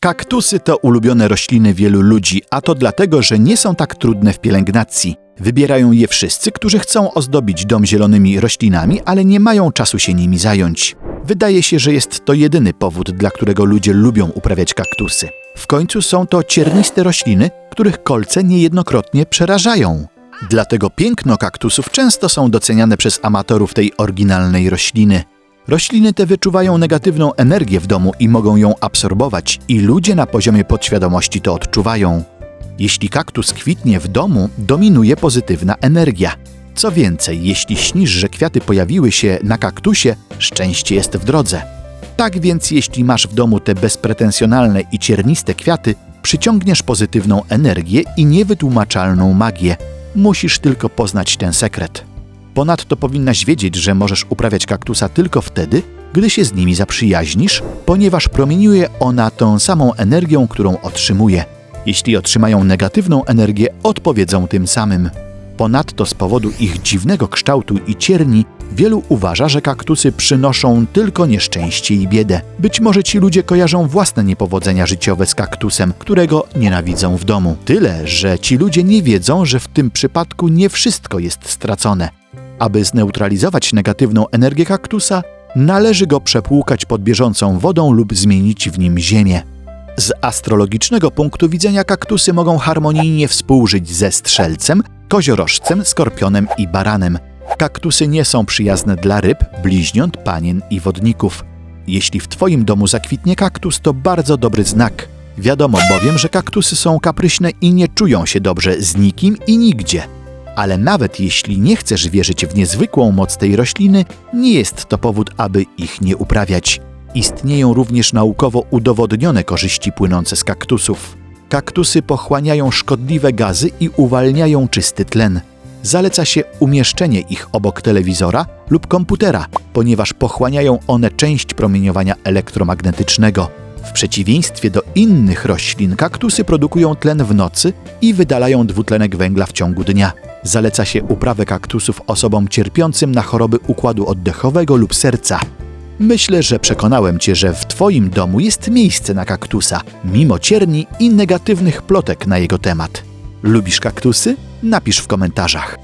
Kaktusy to ulubione rośliny wielu ludzi, a to dlatego, że nie są tak trudne w pielęgnacji. Wybierają je wszyscy, którzy chcą ozdobić dom zielonymi roślinami, ale nie mają czasu się nimi zająć. Wydaje się, że jest to jedyny powód, dla którego ludzie lubią uprawiać kaktusy. W końcu są to cierniste rośliny, których kolce niejednokrotnie przerażają. Dlatego piękno kaktusów często są doceniane przez amatorów tej oryginalnej rośliny. Rośliny te wyczuwają negatywną energię w domu i mogą ją absorbować, i ludzie na poziomie podświadomości to odczuwają. Jeśli kaktus kwitnie w domu, dominuje pozytywna energia. Co więcej, jeśli śnisz, że kwiaty pojawiły się na kaktusie, szczęście jest w drodze. Tak więc, jeśli masz w domu te bezpretensjonalne i cierniste kwiaty, przyciągniesz pozytywną energię i niewytłumaczalną magię. Musisz tylko poznać ten sekret. Ponadto powinnaś wiedzieć, że możesz uprawiać kaktusa tylko wtedy, gdy się z nimi zaprzyjaźnisz, ponieważ promieniuje ona tą samą energią, którą otrzymuje. Jeśli otrzymają negatywną energię, odpowiedzą tym samym. Ponadto z powodu ich dziwnego kształtu i cierni, wielu uważa, że kaktusy przynoszą tylko nieszczęście i biedę. Być może ci ludzie kojarzą własne niepowodzenia życiowe z kaktusem, którego nienawidzą w domu. Tyle, że ci ludzie nie wiedzą, że w tym przypadku nie wszystko jest stracone. Aby zneutralizować negatywną energię kaktusa, należy go przepłukać pod bieżącą wodą lub zmienić w nim ziemię. Z astrologicznego punktu widzenia kaktusy mogą harmonijnie współżyć ze strzelcem, koziorożcem, skorpionem i baranem. Kaktusy nie są przyjazne dla ryb, bliźniąt, panien i wodników. Jeśli w Twoim domu zakwitnie kaktus, to bardzo dobry znak. Wiadomo bowiem, że kaktusy są kapryśne i nie czują się dobrze z nikim i nigdzie. Ale nawet jeśli nie chcesz wierzyć w niezwykłą moc tej rośliny, nie jest to powód, aby ich nie uprawiać. Istnieją również naukowo udowodnione korzyści płynące z kaktusów. Kaktusy pochłaniają szkodliwe gazy i uwalniają czysty tlen. Zaleca się umieszczenie ich obok telewizora lub komputera, ponieważ pochłaniają one część promieniowania elektromagnetycznego. Przeciwieństwie do innych roślin, kaktusy produkują tlen w nocy i wydalają dwutlenek węgla w ciągu dnia. Zaleca się uprawę kaktusów osobom cierpiącym na choroby układu oddechowego lub serca. Myślę, że przekonałem Cię, że w Twoim domu jest miejsce na kaktusa, mimo cierni i negatywnych plotek na jego temat. Lubisz kaktusy? Napisz w komentarzach.